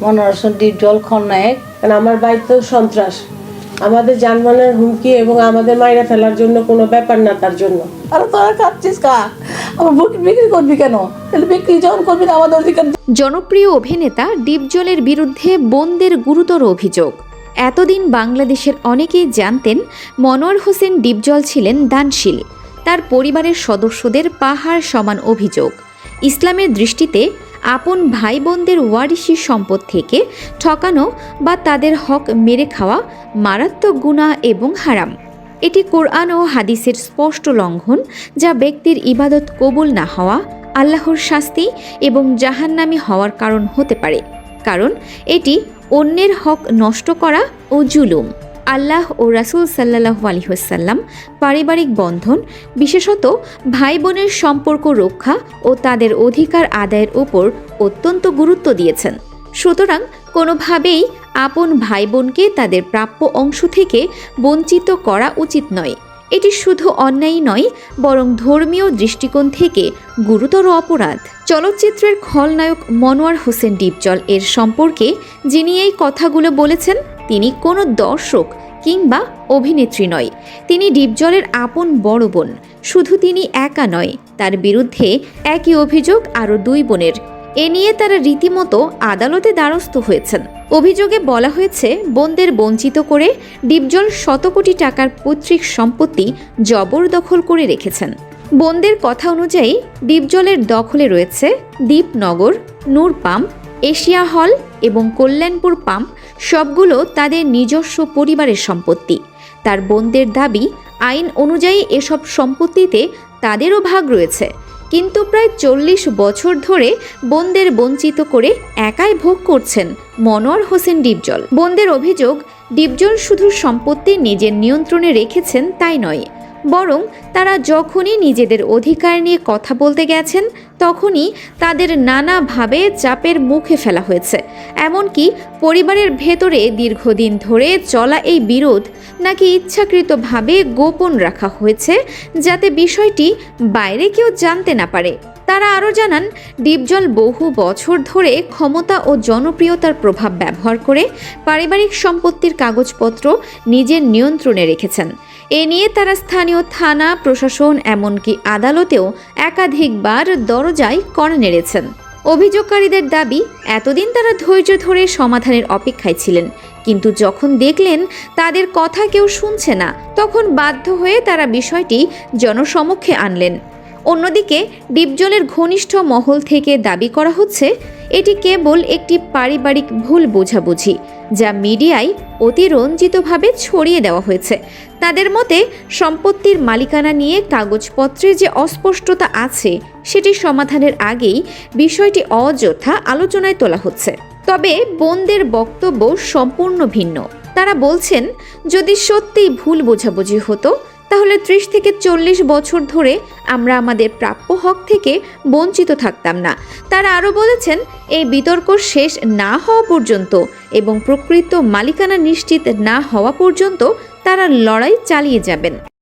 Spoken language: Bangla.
মনোরসন ডিপজল খলনায়ক। কারণ আমার বাড়ি তো সন্ত্রাস। আমাদের যানবাহনের হুমকি এবং আমাদের মাইরা ফেলার জন্য কোনো ব্যাপার না তার জন্য। আরে তোরা খাচ্ছিস কা? আমার বুক বিক্রি করবি কেন? তাহলে বিক্রি যখন করবি না আমাদের অধিকার জনপ্রিয় অভিনেতা ডিপজলের বিরুদ্ধে বোনদের গুরুতর অভিযোগ। এতদিন বাংলাদেশের অনেকেই জানতেন মনোয়ার হোসেন ডিপজল ছিলেন দানশীল। তার পরিবারের সদস্যদের পাহাড় সমান অভিযোগ। ইসলামের দৃষ্টিতে আপন ভাই বোনদের ওয়ারিশি সম্পদ থেকে ঠকানো বা তাদের হক মেরে খাওয়া মারাত্মক গুণা এবং হারাম। এটি কোরআন ও হাদিসের স্পষ্ট লঙ্ঘন যা ব্যক্তির ইবাদত কবুল না হওয়া, আল্লাহর শাস্তি এবং জাহান্নামী হওয়ার কারণ হতে পারে। কারণ এটি অন্যের হক নষ্ট করা ও জুলুম। আল্লাহ ও রাসুল সাল্লাহ আলহিহাসাল্লাম পারিবারিক বন্ধন, বিশেষত ভাই বোনের সম্পর্ক রক্ষা ও তাদের অধিকার আদায়ের ওপর অত্যন্ত গুরুত্ব দিয়েছেন। সুতরাং কোনোভাবেই আপন ভাই বোনকে তাদের প্রাপ্য অংশ থেকে বঞ্চিত করা উচিত নয়। এটি শুধু অন্যায় নয়, বরং ধর্মীয় দৃষ্টিকোণ থেকে গুরুতর অপরাধ। চলচ্চিত্রের খলনায়ক মনোয়ার হোসেন ডিপজল এর সম্পর্কে যিনি এই কথাগুলো বলেছেন, তিনি কোনো দর্শক কিংবা অভিনেত্রী নয়। তিনি ডিপজলের আপন বড় বোন। শুধু তিনি একা নয়, তার বিরুদ্ধে একই অভিযোগ আরও দুই বোনের এ নিয়ে তারা রীতিমতো আদালতে দ্বারস্থ হয়েছেন। অভিযোগে বলা হয়েছে, বোনদের বঞ্চিত করে ডিপজল শত কোটি টাকার পৈতৃক সম্পত্তি জবরদখল করে রেখেছেন। বোনদের কথা অনুযায়ী ডিপজলের দখলে রয়েছে দ্বীপনগর নূর পাম্প এশিয়া হল এবং কল্যাণপুর পাম্প সবগুলো তাদের নিজস্ব পরিবারের সম্পত্তি। তার বোনদের দাবি, আইন অনুযায়ী এসব সম্পত্তিতে তাদেরও ভাগ রয়েছে। কিন্তু প্রায় চল্লিশ বছর ধরে বোনদের বঞ্চিত করে একাই ভোগ করছেন মনোয়ার হোসেন ডিপজল। বোনদের অভিযোগ, ডিপজল শুধু সম্পত্তি নিজের নিয়ন্ত্রণে রেখেছেন তাই নয়, বরং তারা যখনই নিজেদের অধিকার নিয়ে কথা বলতে গেছেন, তখনই তাদের নানাভাবে চাপের মুখে ফেলা হয়েছে। এমনকি পরিবারের ভেতরে দীর্ঘদিন ধরে চলা এই বিরোধ নাকি ইচ্ছাকৃতভাবে গোপন রাখা হয়েছে যাতে বিষয়টি বাইরে কেউ জানতে না পারে? তারা আরও জানান, ডিপজল বহু বছর ধরে ক্ষমতা ও জনপ্রিয়তার প্রভাব ব্যবহার করে পারিবারিক সম্পত্তির কাগজপত্র নিজের নিয়ন্ত্রণে রেখেছেন। এ নিয়ে তারা স্থানীয় থানা, প্রশাসন, এমনকি আদালতেও একাধিকবার দরজায় কড়া নেড়েছেন। অভিযোগকারীদের দাবি, এতদিন তারা ধৈর্য ধরে সমাধানের অপেক্ষায় ছিলেন। কিন্তু যখন দেখলেন তাদের কথা কেউ শুনছে না, তখন বাধ্য হয়ে তারা বিষয়টি জনসমক্ষে আনলেন। অন্যদিকে, ডিপজলের ঘনিষ্ঠ মহল থেকে দাবি করা হচ্ছে এটি কেবল একটি পারিবারিক ভুল বোঝাবুঝি, যা মিডিয়ায় অতিরঞ্জিতভাবে ছড়িয়ে দেওয়া হয়েছে। তাদের মতে, সম্পত্তির মালিকানা নিয়ে কাগজপত্রে যে অস্পষ্টতা আছে, সেটি সমাধানের আগেই বিষয়টি অযথা আলোচনায় তোলা হচ্ছে। তবে বোনদের বক্তব্য সম্পূর্ণ ভিন্ন। তারা বলছেন, যদি সত্যিই ভুল বোঝাবুঝি হতো তাহলে ত্রিশ থেকে চল্লিশ বছর ধরে আমরা আমাদের প্রাপ্য হক থেকে বঞ্চিত থাকতাম না। তারা আরও বলেছেন, এই বিতর্ক শেষ না হওয়া পর্যন্ত এবং প্রকৃত মালিকানা নিশ্চিত না হওয়া পর্যন্ত তারা লড়াই চালিয়ে যাবেন।